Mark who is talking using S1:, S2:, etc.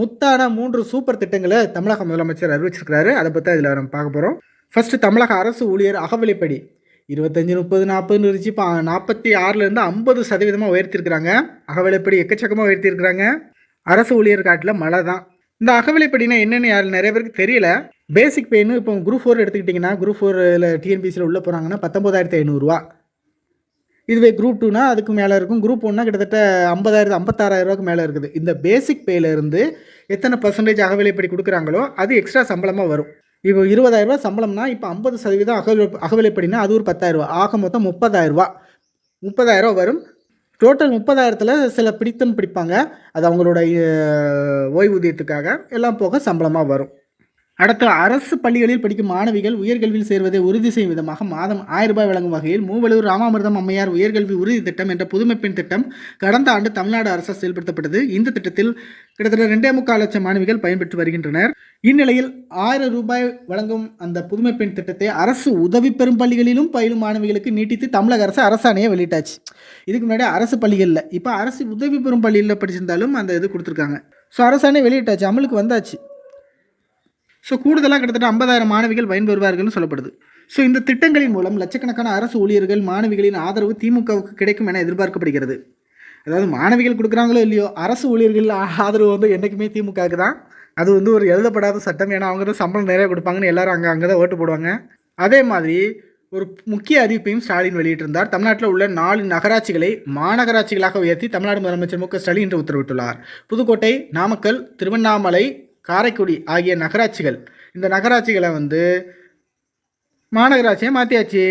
S1: முத்தான மூன்று சூப்பர் திட்டங்களை தமிழக முதலமைச்சர் அறிவிச்சிருக்கிறாரு. அதை பற்றி அதில் நம்ம பார்க்க போகிறோம் ஃபஸ்ட்டு தமிழக அரசு ஊழியர் அகவிலைப்படி இருபத்தஞ்சி முப்பது நாற்பதுன்னு இருந்துச்சு. இப்போ நாற்பத்தி ஆறுலேருந்து ஐம்பது சதவீதமாக உயர்த்திருக்கிறாங்க. அகவிலைப்படி எக்கச்சக்கமாக உயர்த்திருக்கிறாங்க. அரசு ஊழியர் காட்டில் மழை தான். இந்த அகவிலைப்படினா என்னென்னு யார் நிறைய பேருக்கு தெரியல. பேசிக் பெயின் இப்போ குரூப் ஃபோர் எடுத்துக்கிட்டிங்கன்னா குரூப் ஃபோரில் டிஎன்பிசியில் உள்ளே போகிறாங்கன்னா பத்தொம்போதாயிரத்தி ஐநூறுரூவா இதுவே குரூப் டூனா அதுக்கு மேலே இருக்கும். குரூப் ஒன்னா கிட்டத்தட்ட ஐம்பதாயிரத்து ஐம்பத்தாறாயிரம் ரூபாய்க்கு மேலே இருக்குது. இந்த பேசிக் பேலேருந்து எத்தனை பர்சன்டேஜ் அகவிலைப்படி கொடுக்குறாங்களோ அது எக்ஸ்ட்ரா சம்பளமாக வரும். இப்போ இருபதாயிரரூபா சம்பளம்னா இப்போ ஐம்பது சதவீதம் அகவிலை அகவிலைப்படினா அது ஒரு பத்தாயிரரூபா ஆக மொத்தம் முப்பதாயிரரூபா முப்பதாயிரம் வரும். டோட்டல் முப்பதாயிரத்தில் சில பிடித்தம் பிடிப்பாங்க. அது அவங்களோட ஓய்வூதியத்துக்காக எல்லாம் போக சம்பளமாக வரும். அடுத்து அரசு பள்ளிகளில் படிக்கும் மாணவிகள் உயர்கல்வியில் சேர்வதை உறுதி செய்யும் விதமாக மாதம் ஆயிரம் ரூபாய் வழங்கும் வகையில் மூவலூர் ராமாமிர்தம் அம்மையார் உயர்கல்வி உறுதி திட்டம் என்ற புதுமைப்பெண் திட்டம் கடந்த ஆண்டு தமிழ்நாடு அரசால் செயல்படுத்தப்பட்டது. இந்த திட்டத்தில் கிட்டத்தட்ட ரெண்டே முக்கால் லட்சம் மாணவிகள் பயன்பெற்று வருகின்றனர். இந்நிலையில் ஆயிரம் ரூபாய் வழங்கும் அந்த புதுமைப்பெண் திட்டத்தை அரசு உதவி பெறும் பள்ளிகளிலும் பயிலும் மாணவிகளுக்கு நீட்டித்து தமிழக அரசு அரசாணையை வெளியிட்டாச்சு. இதுக்கு முன்னாடி அரசு பள்ளிகளில். இப்போ அரசு உதவி பெறும் பள்ளியில் படிச்சிருந்தாலும் அந்த இது கொடுத்துருக்காங்க. ஸோ அரசாணை வெளியிட்டாச்சு. அமலுக்கு வந்தாச்சு. ஸோ கூடுதலாக கிட்டத்தட்ட ஐம்பதாயிரம் மாணவிகள் பயன்பெறுவார்கள்னு சொல்லப்படுது. ஸோ இந்த திட்டங்களின் மூலம் லட்சக்கணக்கான அரசு ஊழியர்கள் மாணவிகளின் ஆதரவு திமுகவுக்கு கிடைக்கும் என எதிர்பார்க்கப்படுகிறது. அதாவது மாணவிகள் கொடுக்குறாங்களோ இல்லையோ அரசு ஊழியர்கள் ஆதரவு வந்து என்றைக்குமே திமுகவுக்கு தான். அது வந்து ஒரு எழுதப்படாத சட்டம் ஏன்னா அவங்க தான் சம்பளம் நிறைய கொடுப்பாங்கன்னு எல்லாரும் அங்கே அங்கே தான் ஓட்டு போடுவாங்க. அதே மாதிரி ஒரு முக்கிய அறிவிப்பையும் ஸ்டாலின் வெளியிட்டிருந்தார். தமிழ்நாட்டில் உள்ள நாலு நகராட்சிகளை மாநகராட்சிகளாக உயர்த்தி தமிழ்நாடு முதலமைச்சர் மு க ஸ்டாலின் இன்று உத்தரவிட்டுள்ளார். புதுக்கோட்டை நாமக்கல் திருவண்ணாமலை காரைக்குடி ஆகிய நகராட்சிகள். இந்த நகராட்சிகளை வந்து மாநகராட்சியை மாற்றியாச்சு